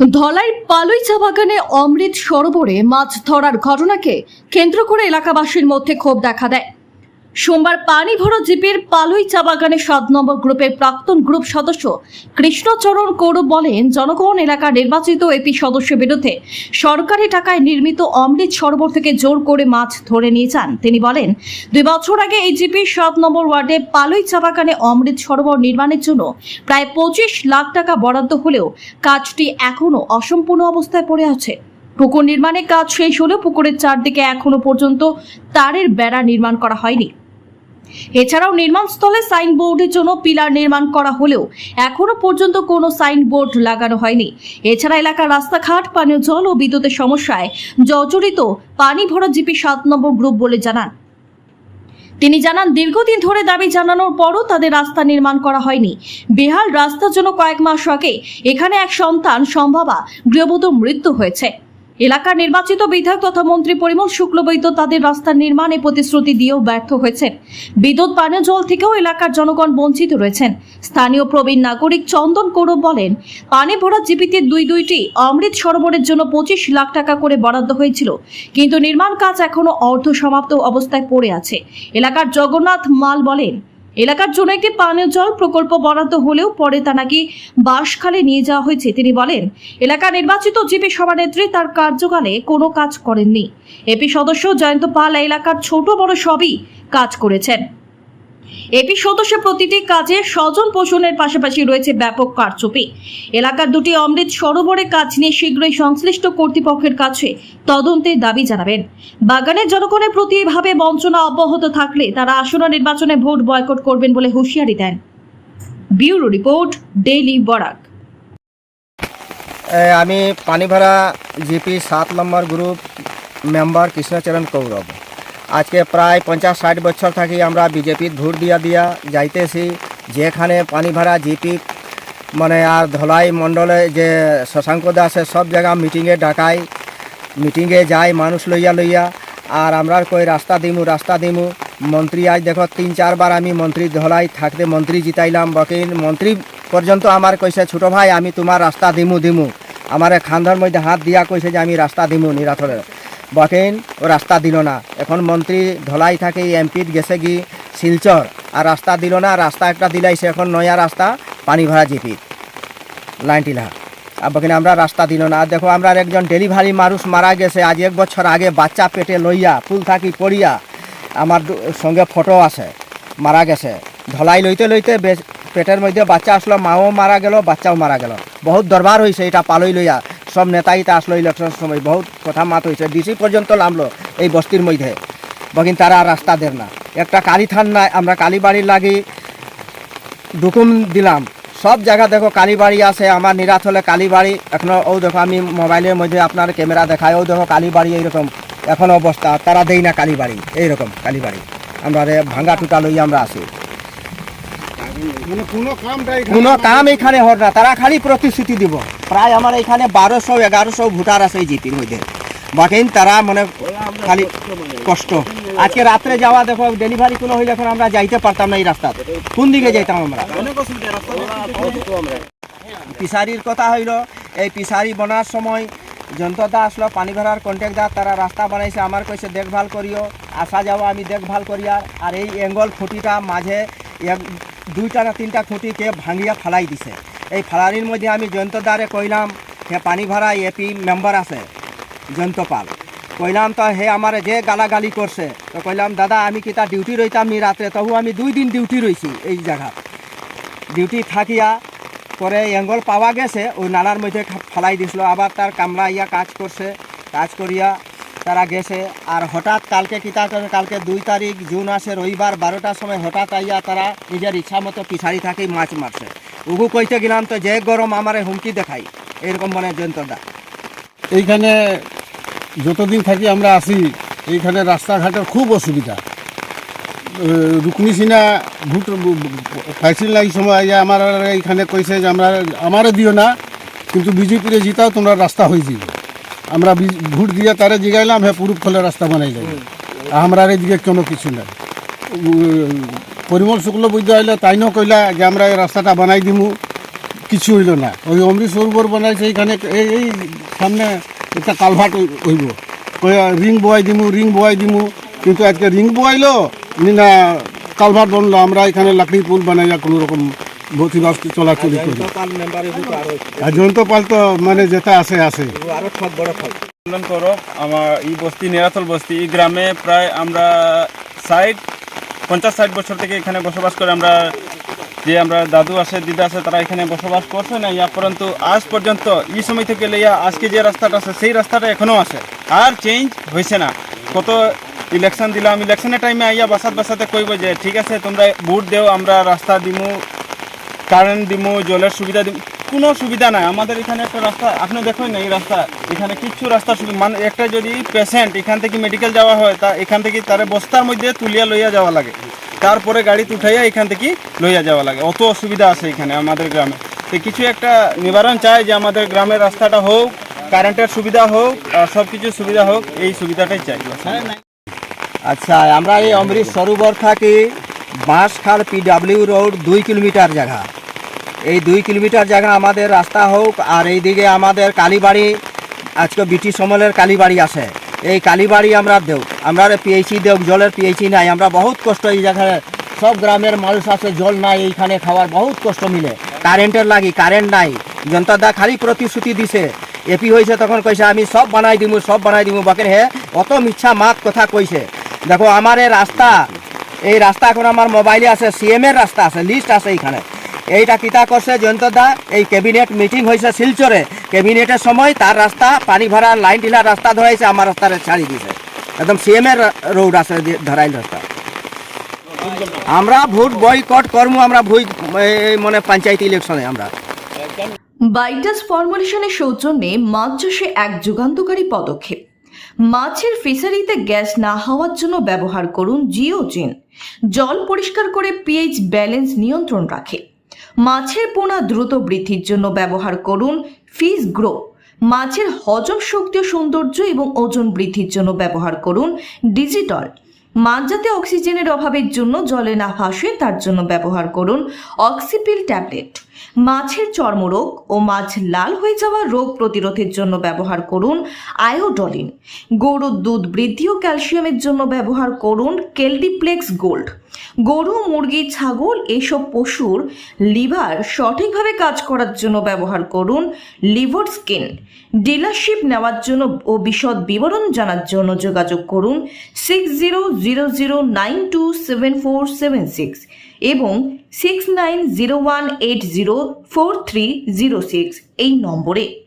ধলাই পালুই চা বাগানে অমৃত সরোবরে মাছ ধরার ঘটনাকে কেন্দ্র করে এলাকাবাসীর মধ্যে ক্ষোভ দেখা দেয়। সোমবার পানি ভরা জিপের পালুই চা বাগানে সাত নম্বর গ্রুপের প্রাক্তন গ্রুপ সদস্য কৃষ্ণচরণ কৌরব বলেন, জনগণ এলাকার নির্বাচিত এপি সদস্যের বিরুদ্ধে সরকারি টাকায় নির্মিত অমৃত সরোবর থেকে জোর করে মাছ ধরে নিয়ে যান। তিনি বলেন, দুই বছর আগে এই জিপির সাত নম্বর ওয়ার্ডে পালুই চা বাগানে অমৃত সরোবর নির্মাণের জন্য প্রায় পঁচিশ লাখ টাকা বরাদ্দ হলেও কাজটি এখনও অসম্পূর্ণ অবস্থায় পড়ে আছে। পুকুর নির্মাণের কাজ শেষ হলেও পুকুরের চারদিকে এখনও পর্যন্ত তারের বেড়া নির্মাণ করা হয়নি। এছাড়াও নির্মাণস্থলে সাইনবোর্ডের জন্য পিলার নির্মাণ করা হলেও এখনও পর্যন্ত কোনো সাইনবোর্ড লাগানো হয়নি। এছাড়া এলাকার রাস্তাঘাট, পানীয় জল ও বিদ্যুতের সমস্যায় জর্জরিত পানি ভরা জিপি সাত নম্বর গ্রুপ বলে জানান। তিনি জানান, দীর্ঘদিন ধরে দাবি জানানোর পরও তাদের রাস্তা নির্মাণ করা হয়নি। বেহাল রাস্তার জন্য কয়েক মাস আগে এখানে এক সন্তান, সম্ভাবা গৃহবধূ মৃত্যু হয়েছে। এলাকার নির্বাচিত বিধায়ক তথা মন্ত্রী পরিমল শুক্লবৈদ্য তাদের রাস্তা নির্মাণে প্রতিশ্রুতি দিয়েও ব্যর্থ হয়েছেন। বিদ্যুৎ, পানীয়, জল থেকেও এলাকার জনগণ বঞ্চিত রয়েছেন। স্থানীয় প্রবীণ নাগরিক চন্দন কৌরব বলেন, পানি ভরা জিপিতে দুই দুইটি অমৃত সরোবরের জন্য পঁচিশ লাখ টাকা করে বরাদ্দ হয়েছিল। কিন্তু নির্মাণ কাজ এখনও অর্ধ সমাপ্ত অবস্থায় পড়ে আছে। এলাকার জগন্নাথ মাল বলেন এলাকার জন্য একটি পানীয় জল প্রকল্প বরাদ্দ হলেও পরে তা নাকি বাঁশখালে নিয়ে যাওয়া হয়েছে। তিনি বলেন, এলাকা নির্বাচিত জিপি সভানেত্রী তার কার্যকালে কোনো কাজ করেননি। এপি সদস্য জয়ন্ত পাল এলাকার ছোট বড় সবই কাজ করেছেন। এপি সদস্য প্রতিটি কাজে স্বজন পোষণের পাশাপাশি রয়েছে ব্যাপক কারচুপি। এলাকার দুটি অমৃত সরোবরে কাজ নিয়ে শীঘ্রই সংশ্লিষ্ট কর্তৃপক্ষের কাছে তদন্তের দাবি জানাবেন। বাগানের জনগণের প্রতি এভাবে বঞ্চনা অব্যাহত থাকলে তারা আসন্ন নির্বাচনে ভোট বয়কট করবেন বলে হুঁশিয়ারি দেন। Bureau report, daily Barak. আমি পানিভাড়া জিপি সাত নম্বর গ্রুপ মেম্বার কৃষ্ণচরণ কৌরব। আজকে প্রায় পঞ্চাশ ষাট বছর থাকি আমরা বিজেপির ভোট দিয়া দিয়া যাইতেছি। যেখানে পানি পানিভাড়া জিপি মানে আর ধলাই মণ্ডলে যে শশাঙ্ক দাসে সব জায়গা মিটিংয়ে ডাকাই। মিটিংয়ে যাই, মানুষ লইয়া লইয়া। আর আমরা কই, রাস্তা দিমু রাস্তা দিমু। মন্ত্রী আজ দেখো, তিন চারবার আমি মন্ত্রী ধলাই থাকতে মন্ত্রী জিতাইলাম। বকিন মন্ত্রী পর্যন্ত আমার কইছে, ছোট ভাই, আমি তোমার রাস্তা দিমু দিমু। আমার খান্ধার মধ্যে হাত দিয়া কইছে যে, আমি রাস্তা দিমু নিরাথরে বকেন ও রাস্তা দিল না। এখন মন্ত্রী ধলাই থাকে এমপিত গেছে কি শিলচর। আর রাস্তা দিল না, রাস্তা একটা দিলাইছে এখন নয়া রাস্তা পানি ভরা জিপি লাইন টিলা আর বকিন আমরা রাস্তা দিল না। দেখো, আমরা একজন ডেলিভারি মানুষ মারা গেছে। আজ এক বছর আগে বাচ্চা পেটে লইয়া, ফুল থাকি পড়িয়া, আমার সঙ্গে ফটো আছে, মারা গেছে। ধলাই লইতে লইতে পেটের মধ্যে বাচ্চা আসলো, মাও মারা গেল, বাচ্চাও মারা গেল। বহুত দরবার হয়েছে এটা পালই লইয়া। সব নেতাইতে আসলো ইলেকশনের সময়। বহুত কথা মাত হয়েছে ডিসি পর্যন্ত নামলো এই বস্তির মধ্যে। বকিন তারা রাস্তা দেন না। একটা কালী থান নাই আমরা কালীবাড়ির লাগি ডুকুম দিলাম। সব জায়গা দেখো কালীবাড়ি আছে আমার নিরাত হলে কালীবাড়ি এখনও ও দেখো আমি মোবাইলের মধ্যে আপনার ক্যামেরা দেখায় ও দেখো কালীবাড়ি এইরকম। এখন অবস্থা তারা দেই না কালীবাড়ি এইরকম কালীবাড়ি আমরা ভাঙ্গা টুটা লই আমরা আছি। মানে কোনো কোনো কাম এখানে হর না তারা খালি প্রতিশ্রুতি দিব। প্রায় আমার এখানে বারোশো, এগারোশো ভোটার আছে এই জিপির মধ্যে। বাকিন তারা মানে খালি কষ্ট। আজকে রাত্রে যাওয়া, দেখো ডেলিভারি কোনো হইলে এখন আমরা যাইতে পারতাম না এই রাস্তা কোন দিকে যাইতাম আমরা? পিসারির কথা হইল, এই পিসারি বনার সময় যন্ত্রদা আসলো, পানি ভরার কন্ট্রাক্টদার তারা রাস্তা বানাইছে, আমার কইছে, দেখভাল করিও, আসা যাওয়া, আমি দেখভাল করিয়া আর এই এঙ্গল খুঁটিটা মাঝে এক, দুইটা না তিনটা খুঁটিকে ভাঙিয়া ফালাই দিছে। এই ফালানির মধ্যে আমি জয়ন্তদারে কইলাম, হে পানি ভরা এপি মেম্বার আছে, জয়ন্তপাল। কইলাম, তো হে আমার যে গালাগালি করছে। তো কইলাম, দাদা, আমি কি তার ডিউটি রইতাম নি রাত্রে? তবু আমি দুই দিন ডিউটি রইছি এই জায়গা। ডিউটি থাকিয়া পরে এঙ্গল পাওয়া গেছে ওই নালার মধ্যে ফালাই দিছিল। আবার তার কামলা ইয়া কাজ করছে, কাজ করিয়া তারা গেছে। আর হঠাৎ কালকে কিতা করে, কালকে দুই তারিখ জুন আসে, রবিবার বারোটার সময় হঠাৎ আইয়া তারা নিজের ইচ্ছা মতো পিছাড়ি থাকেই মাছ মারছে। উগু কইতে গেলাম তো যে গরম আমারে হুমকি দেখাই। এরকম মানে জয়ন্তদা এইখানে যতদিন থাকি আমরা আসি এইখানে রাস্তাঘাটের খুব অসুবিধা। রুকনি সিনা ভোট পাইছিল না এই সময় আমার এইখানে কইছে যে আমরা আমারে দিও না কিন্তু বিজেপিরে জিতাও তোমরা রাস্তা হয়ে যাবে আমরা ভোট দিয়ে তারে জিগাইলাম হ্যাঁ পুরুপ খোলে রাস্তা বানাই যাবে আমরা এদিকে কোনো কিছু নাই। পরিমল শুক্ল বৈদ্য আইলে তাইনও কইলা যে আমরা এই রাস্তাটা বানাই দিমু। কিছু হইল না। ওই অমৃত সরোবর বানাইছে এইখানে এই এই সামনে একটা কালভার্ট হইব। কইয়া রিং বয়াই দিমু রিং বয়াই দিমু। কিন্তু আজকে রিং বয়াইলো নি না কালভার্ট বনলো। আমরা এখানে লাকড়ি পুল বানাইয়া কোনো রকম বসবাস চলাচলি করি। আর জয়ন্ত পাল তো মানে যেটা আছে আছে। করো আমার এই বস্তি নিরাতল বস্তি এই গ্রামে প্রায় আমরা ষাট পঞ্চাশ ষাট বছর থেকে এখানে বসবাস করে আমরা, যে আমরা দাদু আছে, দিদা আছে, তারা এখানে বসবাস করছে না, ইয়া পর্যন্ত আজ পর্যন্ত এই সময় থেকে লইয়া আজকে যে রাস্তাটা আছে, সেই রাস্তাটা এখনও আছে। আর চেঞ্জ হয়েছে না। কত ইলেকশন দিলাম ইলেকশনের টাইমে আইয়া বাসাত বাসাতে কইব যে, ঠিক আছে, তোমরা ভোট দেও, আমরা রাস্তা দিমু কারেন্ট দিমু, জলের সুবিধা দিমু। কোনো সুবিধা নাই। আমাদের এখানে একটা রাস্তা, আপনি দেখুন না এই রাস্তা, এখানে কিচ্ছু রাস্তা মানে একটা যদি পেশেন্ট এখান থেকে মেডিকেল যাওয়া হয়, তা এখান থেকে তার বস্তার মধ্যে তুলিয়া লইয়া যাওয়া লাগে। তারপরে গাড়ি উঠাইয়া এখান থেকে লইয়া যাওয়া লাগে। অত অসুবিধা আছে এখানে আমাদের গ্রামে। তো কিছু একটা নিবারণ চাই যে আমাদের গ্রামের রাস্তাটা হোক কারেন্টের সুবিধা হোক, আর সব কিছু সুবিধা হোক, এই সুবিধাটাই চাই। আচ্ছা আমরা এই অমৃত সরোবর থাকি বাঁশখাল পিডাব্লিউ রোড দুই কিলোমিটার জায়গা। এই দুই কিলোমিটার জায়গা আমাদের রাস্তা হোক, আর এইদিকে আমাদের কালীবাড়ি, আজকে ব্রিটিশ সমলের কালীবাড়ি আছে। এই কালীবাড়ি আমরা দেও আমরা পিএইচি দেও জলের পিএইচি নাই, আমরা বহুত কষ্ট এই জায়গায়, সব গ্রামের মানুষ আছে, জল নাই, এইখানে খাওয়ার বহুত কষ্ট মিলে। কারেন্টের লাগি, কারেন্ট নাই, জনতা দা খালি প্রতিশ্রুতি দিছে। এপি হয়েছে তখন কইছে, আমি সব বানাই দিমু, সব বানাই দিমু। বাকি হে, অত মিথ্যা মাত কথা কইছে। দেখো, আমার রাস্তা, এই রাস্তা এখন আমার মোবাইলে আছে সিএম এর রাস্তা আছে, লিস্ট আছে এইখানে। এইটা কিতা করছে জয়ন্ত দা? এই ক্যাবিনেট মিটিং হয়েছে শিলচরে ক্যাবিনেটের সময় তার রাস্তা পানি ভরা লাইন টিলার রাস্তা ধরাইছে আমার রাস্তারে ছাড়ি দিছে। একদম সিএম এর রোড আছে ধরাইল রাস্তা আমরা ভোট বয়কট কর্ম, আমরা ভোট, এই মানে পঞ্চায়েত ইলেকশনে আমরা। বাইটাস ফর্মুলেশনের সৌজন্যে মাছ চাষে এক যুগান্তকারী পদক্ষেপ। মাছের ফিশারিতে গ্যাস না হওয়ার জন্য ব্যবহার করুন জিওজিন জল পরিষ্কার করে পিএইচ ব্যালেন্স নিয়ন্ত্রণ রাখে। মাছের পোনা দ্রুত বৃদ্ধির জন্য ব্যবহার করুন ফিস গ্রো। মাছের হজম শক্তি সৌন্দর্য এবং ওজন বৃদ্ধির জন্য ব্যবহার করুন ডিজিটাল। মাছ যাতে অক্সিজেনের অভাবের জন্য জলে না ভাসে, তার জন্য ব্যবহার করুন অক্সিপিল ট্যাবলেট। মাছের চর্মরোগ ও মাছ লাল হয়ে যাওয়া রোগ প্রতিরোধের জন্য ব্যবহার করুন আয়োডলিন। গরুর দুধ বৃদ্ধি ও ক্যালসিয়ামের জন্য ব্যবহার করুন কেলডিপ্লেক্স গোল্ড। গরু, মুরগি, ছাগল এসব পশুর লিভার সঠিকভাবে কাজ করার জন্য ব্যবহার করুন লিভার স্কিন। ডিলারশিপ নেওয়ার জন্য ও বিশদ বিবরণ জানার জন্য যোগাযোগ করুন six zero zero zero nine two seven four seven six এবং six nine zero one eight zero four three zero six এই নম্বরে।